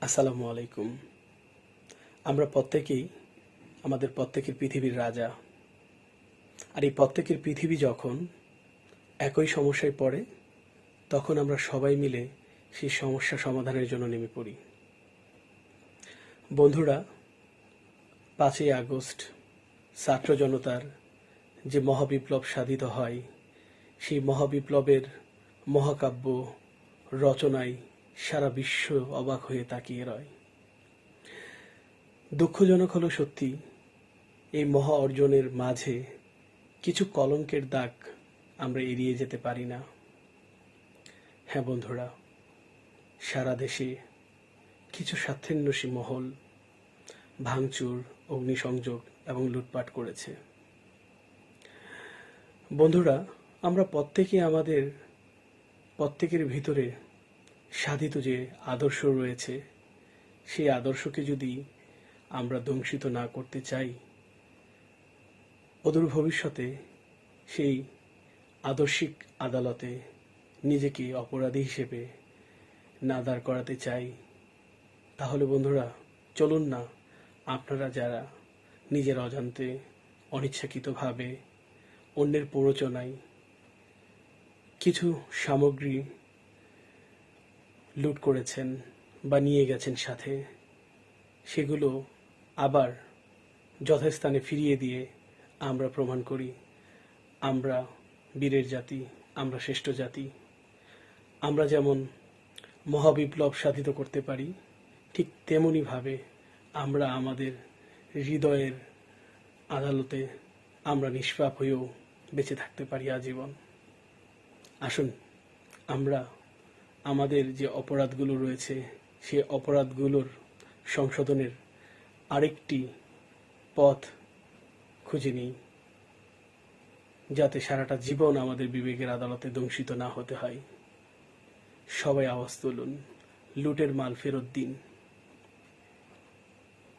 আসসালামু আলাইকুম। আমরা প্রত্যেকেই আমাদের প্রত্যেকের পৃথিবীর রাজা। আর এই প্রত্যেকের পৃথিবী যখন একই সমস্যায় পড়ে, তখন আমরা সবাই মিলে সেই সমস্যা সমাধানের জন্য নেমে পড়ি। বন্ধুরা, পাঁচই আগস্ট ছাত্র জনতার যে মহাবিপ্লব সাধিত হয়, সেই মহাবিপ্লবের মহাকাব্য রচনায় সারা বিশ্ব অবাক হয়ে তাকিয়ে রয়। দুঃখজনক হলো সত্যি, এই মহা অর্জনের মাঝে কিছু কলঙ্কের দাগ আমরা এড়িয়ে যেতে পারি না। হ্যাঁ বন্ধুরা, সারা দেশে কিছু স্বার্থেন্বেষী মহল ভাঙচুর, অগ্নিসংযোগ এবং লুটপাট করেছে। বন্ধুরা, আমরা প্রত্যেকে আমাদের প্রত্যেকের ভিতরে সাধিত যে আদর্শ রয়েছে, সেই আদর্শকে যদি আমরা ধ্বংসিত না করতে চাই, অদূর ভবিষ্যতে সেই আদর্শিক আদালতে নিজেকে অপরাধী হিসেবে না দাঁড় করাতে চাই, তাহলে বন্ধুরা, চলুন না, আপনারা যারা নিজের অজান্তে অনিচ্ছাকৃতভাবে অন্যের প্ররোচনায় কিছু সামগ্রী লুট করেছেন বা নিয়ে গেছেন সাথে। সেগুলো আবার যথাস্থানে ফিরিয়ে দিয়ে আমরা প্রমাণ করি। আমরা বীরের জাতি, আমরা শ্রেষ্ঠ জাতি। আমরা যেমন মহাবিপ্লব সাধিত করতে পারি, ঠিক তেমনিভাবে আমরা আমাদের হৃদয়ের আদালতে আমরা নিষ্পাপ হয়েও বেঁচে থাকতে পারি আজীবন। আসুন, আমরা আমাদের যে অপরাধগুলো রয়েছে, সে অপরাধগুলোর সংশোধনের আরেকটি পথ খুঁজে নিই, যাতে সারাটা জীবন আমাদের বিবেকের আদালতে দংশিত না হতে হয়। সবাই আওয়াজ তুলুন। লুটের মাল ফেরত দিন।